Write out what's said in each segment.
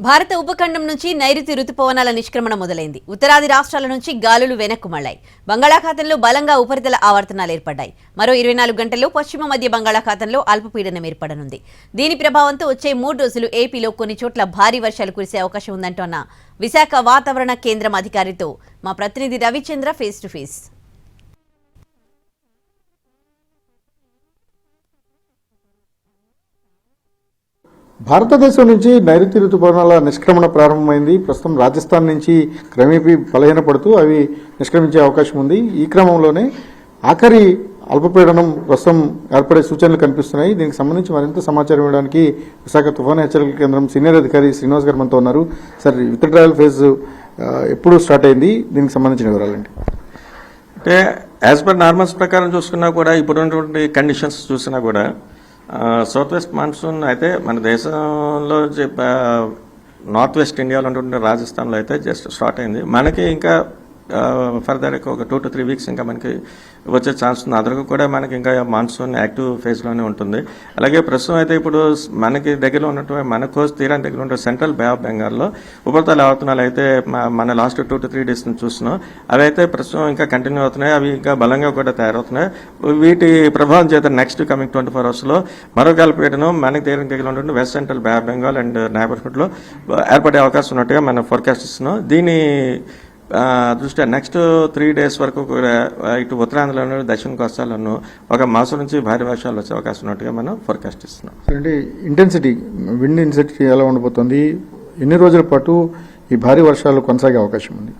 భారత ఉపఖండం నుంచి నైరుతి రుతుపవనాల నిష్క్రమణ మొదలైంది. ఉత్తరాది రాష్ట్రాల నుంచి గాలులు వెనక్కు మళ్ళాయి బంగాళాఖాతంలో బలంగా ఉపరితల ఆవర్తనాలు ఏర్పడ్డాయి. మరో ఇరవై నాలుగు గంటల్లో పశ్చిమ మధ్య బంగాళాఖాతంలో అల్పపీడనం ఏర్పడనుంది. దీని ప్రభావంతో వచ్చే మూడు రోజులు ఏపీలో కొన్ని చోట్ల భారీ వర్షాలు కురిసే అవకాశం ఉందంటోన్న విశాఖ వాతావరణ కేంద్రం అధికారితో మా ప్రతినిధి రవిచంద్ర ఫేస్ టు ఫేస్. భారతదేశం నుంచి నైరుతి ఋతుపవనాల నిష్క్రమణ ప్రారంభమైంది. ప్రస్తుతం రాజస్థాన్ నుంచి క్రమేపీ బలహీనపడుతూ అవి నిష్క్రమించే అవకాశం ఉంది. ఈ క్రమంలోనే ఆఖరి అల్పపీడనం ప్రస్తుతం ఏర్పడే సూచనలు కనిపిస్తున్నాయి. దీనికి సంబంధించి మరింత సమాచారం ఇవ్వడానికి విశాఖ తుఫాను హెచ్చరికల కేంద్రం సీనియర్ అధికారి శ్రీనివాస్ గారు మనతో ఉన్నారు. సార్ విత్ ట్రయల్ ఫేజ్ ఎప్పుడు స్టార్ట్ అయింది? దీనికి సంబంధించిన వివరాలండి. అంటే యాజ్ పర్ నార్మల్స్ ప్రకారం చూసుకున్నా కూడా ఇప్పుడున్నటువంటి కండిషన్స్ చూసినా కూడా సౌత్ వెస్ట్ మాన్సూన్ అయితే మన దేశంలో నార్త్ వెస్ట్ ఇండియాలో ఉంటుండే రాజస్థాన్లో అయితే జస్ట్ స్టార్ట్ అయింది. మనకి ఇంకా ఫర్దర్ ఒక టూ టు త్రీ వీక్స్ ఇంకా మనకి వచ్చే ఛాన్స్ ఉంది. అదరకు కూడా మనకి ఇంకా మాన్సూన్ యాక్టివ్ ఫేజ్లోనే ఉంటుంది. అలాగే ప్రస్తుతం అయితే ఇప్పుడు మనకి దగ్గరలో ఉన్నటువంటి మన కోస్ట్ తీరానికి దగ్గర ఉన్న సెంట్రల్ బే ఆఫ్ బెంగాల్లో ఉపరితల ఆవర్తనాలు అయితే మన last two to three days నుంచి చూస్తున్నాం. అవి అయితే ప్రస్తుతం ఇంకా కంటిన్యూ అవుతున్నాయి. అవి ఇంకా బలంగా కూడా తయారవుతున్నాయి. వీటి ప్రభావం చేత నెక్స్ట్ కమింగ్ ట్వంటీ ఫోర్ అవర్స్లో మరో కల్పీడనం మనకి తీరం దగ్గర ఉన్నటువంటి west central Bay of Bengal and నైబర్హుడ్లో ఏర్పడే అవకాశం ఉన్నట్టుగా మనం ఫోర్కాస్ట్ ఇస్తున్నాం దీని దృష్ట్యా నెక్స్ట్ త్రీ డేస్ వరకు ఇటు ఉత్తరాంధ్రలోను దక్షిణ కోస్తాలోను ఒక మాసం నుంచి భారీ వర్షాలు వచ్చే అవకాశం ఉన్నట్టుగా మనం ఫోర్కాస్ట్ ఇస్తున్నాం అంటే ఇంటెన్సిటీ విండ్ ఇంటెన్సిటీ ఎలా ఉండబోతుంది? ఎన్ని రోజుల పాటు ఈ భారీ వర్షాలు కొనసాగే అవకాశం ఉంది?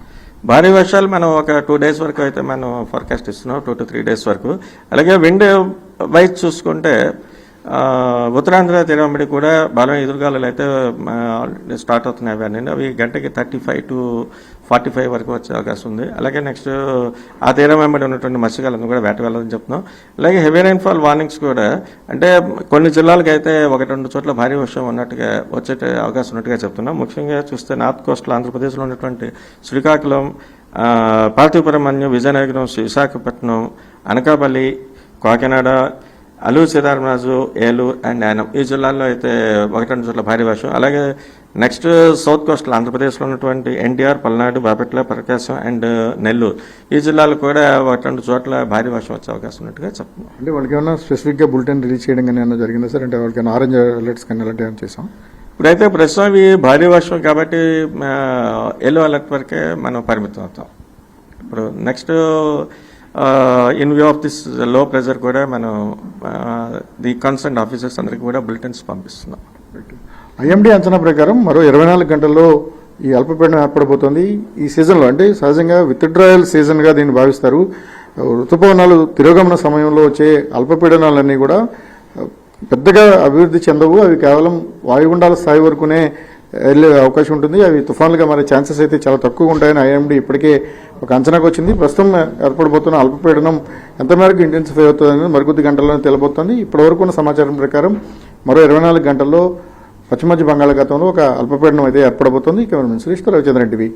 భారీ వర్షాలు మనం ఒక టూ డేస్ వరకు అయితే మనం ఫోర్కాస్ట్ ఇస్తున్నాం టూ టు త్రీ డేస్ వరకు. అలాగే విండ్ వైజ్ చూసుకుంటే ఉత్తరాంధ్ర తీరంబడి కూడా బలం ఎదురుగాలు అయితే స్టార్ట్ అవుతున్నాయి అవన్నీ. అవి గంటకి thirty five to forty five వరకు వచ్చే అవకాశం ఉంది. అలాగే నెక్స్ట్ ఆ తీరం వెంబడి ఉన్నటువంటి మత్స్యకాలను కూడా వేట వెళ్ళదని చెప్తున్నాం. అలాగే హెవీ రైన్ఫాల్ వార్నింగ్స్ కూడా అంటే కొన్ని జిల్లాలకు అయితే ఒకటి రెండు చోట్ల భారీ వర్షం ఉన్నట్టుగా వచ్చే అవకాశం ఉన్నట్టుగా చెప్తున్నాం. ముఖ్యంగా చూస్తే నార్త్ కోస్ట్లో ఆంధ్రప్రదేశ్లో ఉన్నటువంటి శ్రీకాకుళం పార్థివపురం అన్యం విజయనగరం విశాఖపట్నం అనకాపల్లి కాకినాడ అల్లూరు సీతారామరాజు ఏలూరు అండ్ యానం ఈ జిల్లాల్లో అయితే ఒకటి రెండు చోట్ల భారీ వర్షం. అలాగే నెక్స్ట్ సౌత్ కోస్టల్ ఆంధ్రప్రదేశ్లో ఉన్నటువంటి ఎన్టీఆర్ పల్నాడు బాపట్ల ప్రకాశం అండ్ నెల్లూరు. ఈ జిల్లాలు కూడా ఒకటి రెండు చోట్ల భారీ వర్షం వచ్చే అవకాశం ఉన్నట్టుగా చెప్తున్నాం అంటే వాళ్ళకి ఏమైనా స్పెసిఫిక్గా బులెటిన్ రిలీజ్ చేయడం కానీ ఏమైనా జరిగిందా సార్? అంటే వాళ్ళకి ఆరెంజ్ అలర్ట్స్ కానీ అలాంటివి ఏమైనా చేసాం ఇప్పుడైతే ప్రస్తుతం ఇవి భారీ వర్షం కాబట్టి ఎల్లో అలర్ట్ వరకే మనం పరిమితం అవుతాం. ఇప్పుడు నెక్స్ట్ ఇన్ వ్యూ ఆఫ్ దిస్లో ప్రెజర్ కూడా మనం ది కన్సర్న్ ఆఫీసర్స్ అందరికి కూడా బులెటిన్స్ పంపిస్తున్నాం. ఐఎండి అంచనా ప్రకారం మరో ఇరవై నాలుగు గంటల్లో ఈ అల్పపీడనం ఏర్పడబోతోంది. ఈ సీజన్లో అంటే సహజంగా విత్డ్రాయల్ సీజన్గా దీన్ని భావిస్తారు. ఋతుపవనాలు తిరోగమన సమయంలో వచ్చే అల్పపీడనాలన్నీ కూడా పెద్దగా అభివృద్ధి చెందవు. అవి కేవలం వాయుగుండాల స్థాయి వరకునే వెళ్ళే అవకాశం ఉంటుంది. అవి తుఫాన్లుగా మారే ఛాన్సెస్ అయితే చాలా తక్కువగా ఉంటాయని ఐఎండి ఇప్పటికే ఒక అంచనాకు వచ్చింది. ప్రస్తుతం ఏర్పడబోతున్న అల్పపీడనం ఎంత మేరకు ఇంటెన్సిఫై అవుతుంది మరికొద్ది గంటల్లోనే తెలియబోతోంది ఇప్పటివరకు ఉన్న సమాచారం ప్రకారం మరో ఇరవై నాలుగు గంటల్లో పశ్చిమ మధ్య బంగాళాఖాతంలో ఒక అల్పపీడనం అయితే ఏర్పడబోతోంది. Cameraman Suresh Ravichandran TV